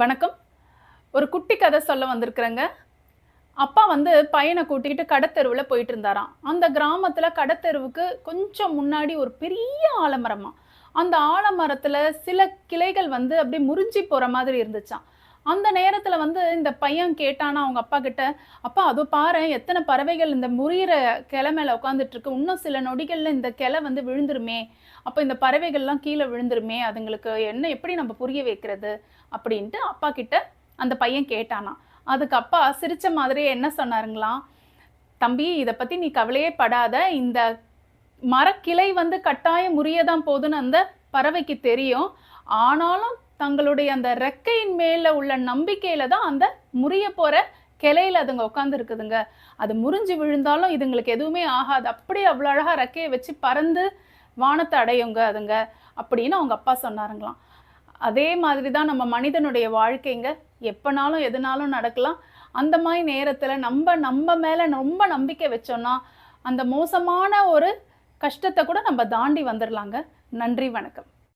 வணக்கம். ஒரு குட்டி கதை சொல்ல வந்திருக்கிறேங்க. அப்பா வந்து பையனை கூட்டிக்கிட்டு கடத்தெருவில் போயிட்டு இருந்தாராம் அந்த கிராமத்தில் கடத்தெருவுக்கு கொஞ்சம் முன்னாடி ஒரு பெரிய ஆலமரமாக அந்த ஆலமரத்தில் சில கிளைகள் வந்து அப்படியே முறிஞ்சி போகிற மாதிரி இருந்துச்சான் அந்த நேரத்தில் வந்து இந்த பையன் கேட்டானா அவங்க அப்பா கிட்ட அப்பா அதோ பாரு எத்தனை பறவைகள் இந்த முறியிற கிளை மேலே உட்காந்துட்டு இருக்கு. இன்னும் சில நொடிகளில் இந்த கிளை வந்து விழுந்துருமே. அப்போ இந்த பறவைகள்லாம் கீழே விழுந்துருமே. அதுங்களுக்கு என்ன எப்படி நம்ம புரிய வைக்கிறது? அப்படின்ட்டு அப்பா கிட்ட அந்த பையன் கேட்டானா. அதுக்கு அப்பா சிரித்த மாதிரியே என்ன சொன்னாருங்களாம் தம்பி இதை பற்றி நீ கவலையே படாத. இந்த மரக்கிளை வந்து கட்டாயம் முறியதான் போதுன்னு அந்த பறவைக்கு தெரியும். ஆனாலும் தங்களுடைய அந்த ரெக்கையின் மேல உள்ள நம்பிக்கையில தான் அந்த முறிய போற கிளையில அதுங்க உட்காந்து இருக்குதுங்க. அது முறிஞ்சு விழுந்தாலும் இதுங்களுக்கு எதுவுமே ஆகாது. அப்படியே அவ்வளோ அழகா ரெக்கையை வச்சு பறந்து வானத்தை அடையுங்க அதுங்க அப்படின்னு அவங்க அப்பா சொன்னாருங்களாம். அதே மாதிரி தான் நம்ம மனிதனுடைய வாழ்க்கைங்க. எப்பனாலும் எதுனாலும் நடக்கலாம். அந்த மாதிரி நேரத்தில் நம்ம நம்ம மேலே ரொம்ப நம்பிக்கை வச்சோம்னா அந்த மோசமான ஒரு கஷ்டத்தை கூட நம்ம தாண்டி வந்துடலாங்க நன்றி வணக்கம்.